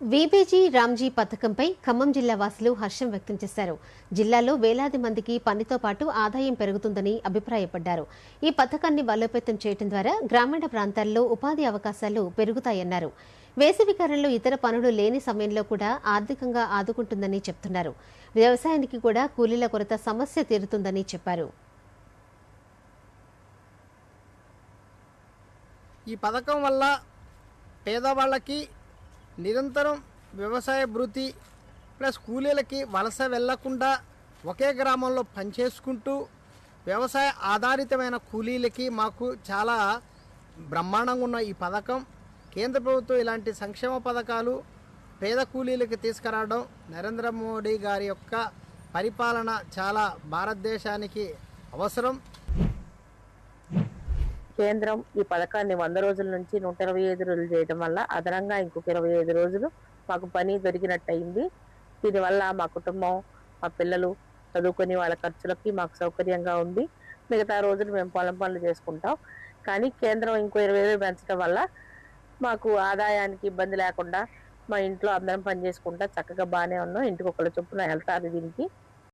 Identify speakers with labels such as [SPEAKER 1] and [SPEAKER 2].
[SPEAKER 1] VBG Ramji పథకంపై Khammam జిల్లా వాసులు హర్షం వ్యక్తం చేశారు. జిల్లాలో వేలాది మందికి పనితో పాటు ఆదాయం పెరుగుతుందని అభిప్రాయపడ్డారు. ఈ పథకాన్ని బలోపేతం చేయడం ద్వారా గ్రామీణ ప్రాంతాల్లో ఉపాధి అవకాశాలు పెరుగుతాయన్నారు. వేసవికాలంలో ఇతర పనులు లేని సమయంలో కూడా ఆర్థికంగా ఆదుకుంటుందని చెప్తున్నారు. వ్యవసాయానికి కూడా కూలీల కొరత సమస్య తీరుతుందని చెప్పారు.
[SPEAKER 2] ఈ పథకం వల్ల పేదవాళ్ళకి నిరంతరం వ్యవసాయ భృతి ప్లస్ కూలీలకి వలస వెళ్ళకుండా ఒకే గ్రామంలో పనిచేసుకుంటూ వ్యవసాయ ఆధారితమైన కూలీలకి మాకు చాలా బ్రహ్మాండంగా ఉన్న ఈ పథకం. కేంద్ర ప్రభుత్వం ఇలాంటి సంక్షేమ పథకాలు పేద కూలీలకి తీసుకురావడం నరేంద్ర మోడీ గారి యొక్క పరిపాలన చాలా భారతదేశానికి అవసరం.
[SPEAKER 3] కేంద్రం ఈ పథకాన్ని వంద రోజుల నుంచి నూట ఇరవై ఐదు రోజులు చేయడం వల్ల అదనంగా ఇంకొక ఇరవై ఐదు రోజులు మాకు పని దొరికినట్టయింది. దీనివల్ల మా కుటుంబం మా పిల్లలు చదువుకొని వాళ్ళ ఖర్చులకి మాకు సౌకర్యంగా ఉంది. మిగతా రోజులు మేము పొలం పనులు చేసుకుంటాం. కానీ కేంద్రం ఇంకో ఇరవై వేలు పెంచడం వల్ల మాకు ఆదాయానికి ఇబ్బంది లేకుండా మా ఇంట్లో అందరం పని చేసుకుంటా చక్కగా బాగానే ఉన్నాం. ఇంటికి ఒకళ్ళ చొప్పున వెళ్తారు దీనికి.